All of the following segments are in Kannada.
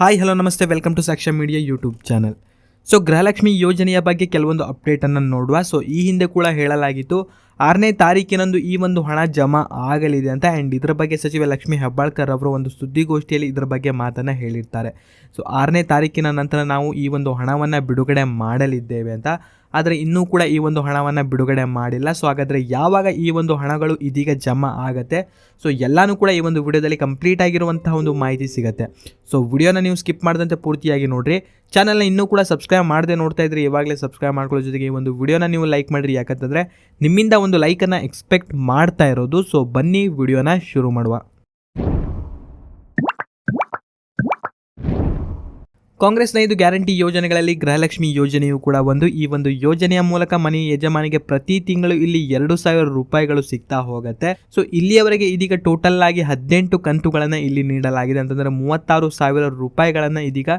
ಹಾಯ್ ಹಲೋ ನಮಸ್ತೆ. Welcome to Sakshya media YouTube channel so Gruhalakshmi ಯೋಜನೆಯ ಬಗ್ಗೆ ಕೆಲವೊಂದು ಅಪ್ಡೇಟನ್ನು ನೋಡುವ. ಸೊ ಈ ಹಿಂದೆ ಕೂಡ ಹೇಳಲಾಗಿತ್ತು. ಆರನೇ ತಾರೀಕಿನಂದು ಈ ಒಂದು ಹಣ ಜಮಾ ಆಗಲಿದೆ ಅಂತ ಆ್ಯಂಡ್ ಇದರ ಬಗ್ಗೆ ಸಚಿವ ಲಕ್ಷ್ಮಿ ಹೆಬ್ಬಾಳ್ಕರ್ ಅವರು ಒಂದು ಸುದ್ದಿಗೋಷ್ಠಿಯಲ್ಲಿ ಇದರ ಬಗ್ಗೆ ಮಾತನ್ನು ಹೇಳಿರ್ತಾರೆ. ಸೊ ಆರನೇ ತಾರೀಕಿನ ನಂತರ ನಾವು ಈ ಒಂದು ಹಣವನ್ನು ಬಿಡುಗಡೆ ಮಾಡಲಿದ್ದೇವೆ ಅಂತ. ಆದರೆ ಇನ್ನೂ ಕೂಡ ಈ ಒಂದು ಹಣವನ್ನು ಬಿಡುಗಡೆ ಮಾಡಿಲ್ಲ. ಸೊ ಹಾಗಾದರೆ ಯಾವಾಗ ಈ ಒಂದು ಹಣಗಳು ಇದೀಗ ಜಮಾ ಆಗುತ್ತೆ? ಸೊ ಎಲ್ಲಾನು ಕೂಡ ಈ ಒಂದು ವಿಡಿಯೋದಲ್ಲಿ ಕಂಪ್ಲೀಟ್ ಆಗಿರುವಂತಹ ಒಂದು ಮಾಹಿತಿ ಸಿಗುತ್ತೆ. ಸೊ ವಿಡಿಯೋನ ನೀವು ಸ್ಕಿಪ್ ಮಾಡಿದಂತೆ ಪೂರ್ತಿಯಾಗಿ ನೋಡಿರಿ. ಚಾನಲ್ನ ಇನ್ನೂ ಕೂಡ ಸಬ್ಸ್ಕ್ರೈಬ್ ಮಾಡದೆ ನೋಡ್ತಾ ಇದ್ರೆ. ಇವಾಗಲೇ ಸಬ್ಸ್ಕ್ರೈಬ್ ಮಾಡ್ಕೊಳ್ಳೋ ಜೊತೆಗೆ ಈ ಒಂದು ವಿಡಿಯೋನ ನೀವು ಲೈಕ್ ಮಾಡಿರಿ. ಯಾಕಂತಂದರೆ ನಿಮ್ಮಿಂದ ಒಂದು ಲೈಕನ್ನು ಎಕ್ಸ್ಪೆಕ್ಟ್ ಮಾಡ್ತಾ ಇರೋದು. ಸೊ ಬನ್ನಿ ವಿಡಿಯೋನ ಶುರು ಮಾಡುವ. ಕಾಂಗ್ರೆಸ್ನ ಇದು ಗ್ಯಾರಂಟಿ ಯೋಜನೆಗಳಲ್ಲಿ ಗೃಹಲಕ್ಷ್ಮಿ ಯೋಜನೆಯು ಕೂಡ ಒಂದು. ಈ ಒಂದು ಯೋಜನೆಯ ಮೂಲಕ ಮನೆ ಯಜಮಾನಿಗೆ ಪ್ರತಿ ತಿಂಗಳು ಇಲ್ಲಿ ಎರಡು ಸಾವಿರ ರೂಪಾಯಿಗಳು ಸಿಗ್ತಾ ಹೋಗುತ್ತೆ. ಸೊ ಇಲ್ಲಿಯವರೆಗೆ ಇದೀಗ ಟೋಟಲ್ ಆಗಿ ಹದಿನೆಂಟು ಕಂತುಗಳನ್ನು ಇಲ್ಲಿ ನೀಡಲಾಗಿದೆ. ಅಂತಂದರೆ ಮೂವತ್ತಾರು ಸಾವಿರ ರೂಪಾಯಿಗಳನ್ನು ಇದೀಗ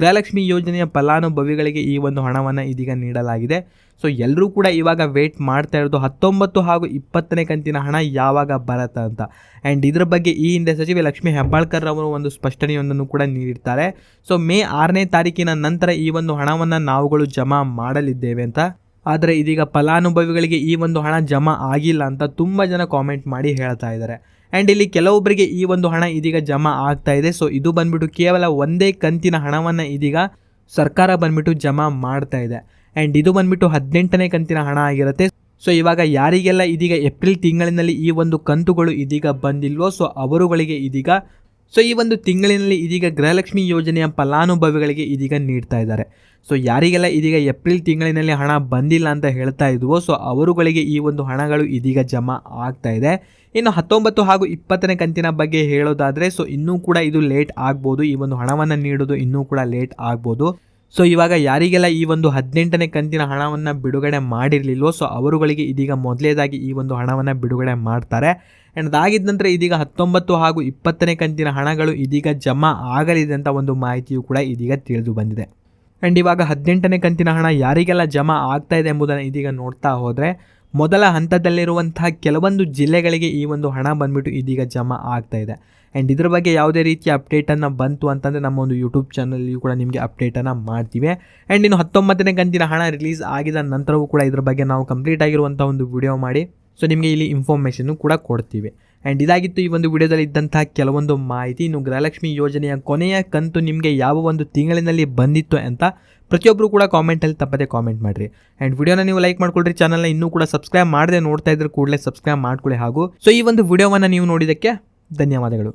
ಗೃಹಲಕ್ಷ್ಮಿ ಯೋಜನೆಯ ಫಲಾನುಭವಿಗಳಿಗೆ ಈ ಒಂದು ಹಣವನ್ನು ಇದೀಗ ನೀಡಲಾಗಿದೆ. ಸೊ ಎಲ್ಲರೂ ಕೂಡ ಇವಾಗ ವೇಟ್ ಮಾಡ್ತಾ ಇರೋದು ಹತ್ತೊಂಬತ್ತು ಹಾಗೂ ಇಪ್ಪತ್ತನೇ ಕಂತಿನ ಹಣ ಯಾವಾಗ ಬರತ್ತೆ ಅಂತ. ಆ್ಯಂಡ್ ಇದ್ರ ಬಗ್ಗೆ ಈ ಹಿಂದೆ ಸಚಿವೆ ಲಕ್ಷ್ಮೀ ಹೆಬ್ಬಾಳ್ಕರ್ ಅವರು ಒಂದು ಸ್ಪಷ್ಟನೆಯೊಂದನ್ನು ಕೂಡ ನೀಡಿರ್ತಾರೆ. ಸೊ ಮೇ ಆರನೇ ತಾರೀಕಿನ ನಂತರ ಈ ಒಂದು ಹಣವನ್ನು ನಾವುಗಳು ಜಮಾ ಮಾಡಲಿದ್ದೇವೆ ಅಂತ. ಆದರೆ ಇದೀಗ ಫಲಾನುಭವಿಗಳಿಗೆ ಈ ಒಂದು ಹಣ ಜಮಾ ಆಗಿಲ್ಲ ಅಂತ ತುಂಬ ಜನ ಕಾಮೆಂಟ್ ಮಾಡಿ ಹೇಳ್ತಾ ಇದ್ದಾರೆ. ಆ್ಯಂಡ್ ಇಲ್ಲಿ ಕೆಲವೊಬ್ಬರಿಗೆ ಈ ಒಂದು ಹಣ ಇದೀಗ ಜಮಾ ಆಗ್ತಾ ಇದೆ. ಸೊ ಇದು ಬಂದ್ಬಿಟ್ಟು ಕೇವಲ ಒಂದೇ ಕಂತಿನ ಹಣವನ್ನು ಇದೀಗ ಸರ್ಕಾರ ಬಂದ್ಬಿಟ್ಟು ಜಮಾ ಮಾಡ್ತಾ ಇದೆ. ಆ್ಯಂಡ್ ಇದು ಬಂದ್ಬಿಟ್ಟು ಹದಿನೆಂಟನೇ ಕಂತಿನ ಹಣ ಆಗಿರುತ್ತೆ. ಸೊ ಇವಾಗ ಯಾರಿಗೆಲ್ಲ ಇದೀಗ ಏಪ್ರಿಲ್ ತಿಂಗಳಿನಲ್ಲಿ ಈ ಒಂದು ಕಂತುಗಳು ಇದೀಗ ಬಂದಿಲ್ವೋ ಸೊ ಅವರುಗಳಿಗೆ ಇದೀಗ ಸೊ ಈ ಒಂದು ತಿಂಗಳಿನಲ್ಲಿ ಇದೀಗ ಗೃಹಲಕ್ಷ್ಮಿ ಯೋಜನೆಯ ಫಲಾನುಭವಿಗಳಿಗೆ ಇದೀಗ ನೀಡ್ತಾ ಇದ್ದಾರೆ. ಸೊ ಯಾರಿಗೆಲ್ಲ ಇದೀಗ ಏಪ್ರಿಲ್ ತಿಂಗಳಿನಲ್ಲಿ ಹಣ ಬಂದಿಲ್ಲ ಅಂತ ಹೇಳ್ತಾ ಇದ್ವೋ ಸೊ ಅವರುಗಳಿಗೆ ಈ ಒಂದು ಹಣಗಳು ಇದೀಗ ಜಮಾ ಆಗ್ತಾ ಇದೆ. ಇನ್ನು ಹತ್ತೊಂಬತ್ತು ಹಾಗೂ ಇಪ್ಪತ್ತನೇ ಕಂತಿನ ಬಗ್ಗೆ ಹೇಳೋದಾದರೆ ಸೊ ಇನ್ನೂ ಕೂಡ ಇದು ಲೇಟ್ ಆಗ್ಬೋದು. ಈ ಒಂದು ಹಣವನ್ನು ನೀಡೋದು ಇನ್ನೂ ಕೂಡ ಲೇಟ್ ಆಗ್ಬೋದು. ಸೊ ಇವಾಗ ಯಾರಿಗೆಲ್ಲ ಈ ಒಂದು ಹದಿನೆಂಟನೇ ಕಂತಿನ ಹಣವನ್ನು ಬಿಡುಗಡೆ ಮಾಡಿರಲಿಲ್ವೋ ಸೊ ಅವರುಗಳಿಗೆ ಇದೀಗ ಮೊದಲೇದಾಗಿ ಈ ಒಂದು ಹಣವನ್ನು ಬಿಡುಗಡೆ ಮಾಡ್ತಾರೆ. ಆ್ಯಂಡ್ ಅದಾಗಿದ್ದ ನಂತರ ಇದೀಗ ಹತ್ತೊಂಬತ್ತು ಹಾಗೂ ಇಪ್ಪತ್ತನೇ ಕಂತಿನ ಹಣಗಳು ಇದೀಗ ಜಮಾ ಆಗಲಿದೆ ಅಂತ ಒಂದು ಮಾಹಿತಿಯು ಕೂಡ ಇದೀಗ ತಿಳಿದು ಬಂದಿದೆ. ಆ್ಯಂಡ್ ಇವಾಗ ಹದಿನೆಂಟನೇ ಕಂತಿನ ಹಣ ಯಾರಿಗೆಲ್ಲ ಜಮಾ ಆಗ್ತಾ ಇದೆ ಎಂಬುದನ್ನು ಇದೀಗ ನೋಡ್ತಾ ಹೋದರೆ ಮೊದಲ ಹಂತದಲ್ಲಿರುವಂತಹ ಕೆಲವೊಂದು ಜಿಲ್ಲೆಗಳಿಗೆ ಈ ಒಂದು ಹಣ ಬಂದ್ಬಿಟ್ಟು ಇದೀಗ ಜಮಾ ಆಗ್ತಾ ಇದೆ. ಆ್ಯಂಡ್ ಇದ್ರ ಬಗ್ಗೆ ಯಾವುದೇ ರೀತಿಯ ಅಪ್ಡೇಟನ್ನು ಬಂತು ಅಂತಂದರೆ ನಮ್ಮ ಒಂದು ಯೂಟ್ಯೂಬ್ ಚಾನಲ್ಲಿಯೂ ಕೂಡ ನಿಮಗೆ ಅಪ್ಡೇಟನ್ನು ಮಾಡ್ತೀವಿ. ಆ್ಯಂಡ್ ಇನ್ನು ಹತ್ತೊಂಬತ್ತನೇ ಕಂತಿನ ಹಣ ರಿಲೀಸ್ ಆಗಿದ ನಂತರವೂ ಕೂಡ ಇದ್ರ ಬಗ್ಗೆ ನಾವು ಕಂಪ್ಲೀಟ್ ಆಗಿರುವಂಥ ಒಂದು ವಿಡಿಯೋ ಮಾಡಿ. ಸೊ ನಿಮಗೆ ಇಲ್ಲಿ ಇನ್ಫಾರ್ಮೇಷನ್ನು ಕೂಡ ಕೊಡ್ತೀವಿ. ಆ್ಯಂಡ್ ಇದಾಗಿತ್ತು ಈ ಒಂದು ವಿಡಿಯೋದಲ್ಲಿ ಇದ್ದಂತಹ ಕೆಲವೊಂದು ಮಾಹಿತಿ. ಇನ್ನು ಗೃಹಲಕ್ಷ್ಮಿ ಯೋಜನೆಯ ಕೊನೆಯ ಕಂತು ನಿಮಗೆ ಯಾವ ಒಂದು ತಿಂಗಳಿನಲ್ಲಿ ಬಂದಿತ್ತು ಅಂತ ಪ್ರತಿಯೊಬ್ಬರು ಕೂಡ ಕಾಮೆಂಟಲ್ಲಿ ತಪ್ಪದೆ ಕಾಮೆಂಟ್ ಮಾಡಿರಿ. ಆ್ಯಂಡ್ ವಿಡಿಯೋನ ನೀವು ಲೈಕ್ ಮಾಡ್ಕೊಳ್ರಿ ಚಾನಲ್ನ ಇನ್ನೂ ಕೂಡ ಸಬ್ಸ್ಕ್ರೈಬ್ ಮಾಡದೆ ನೋಡ್ತಾ ಇದ್ರೆ ಕೂಡಲೇ ಸಬ್ಸ್ಕ್ರೈಬ್ ಮಾಡ್ಕೊಳ್ಳಿ ಹಾಗೂ. ಸೊ ಈ ಒಂದು ವಿಡಿಯೋವನ್ನು ನೀವು ನೋಡಿದ್ದಕ್ಕೆ ಧನ್ಯವಾದಗಳು.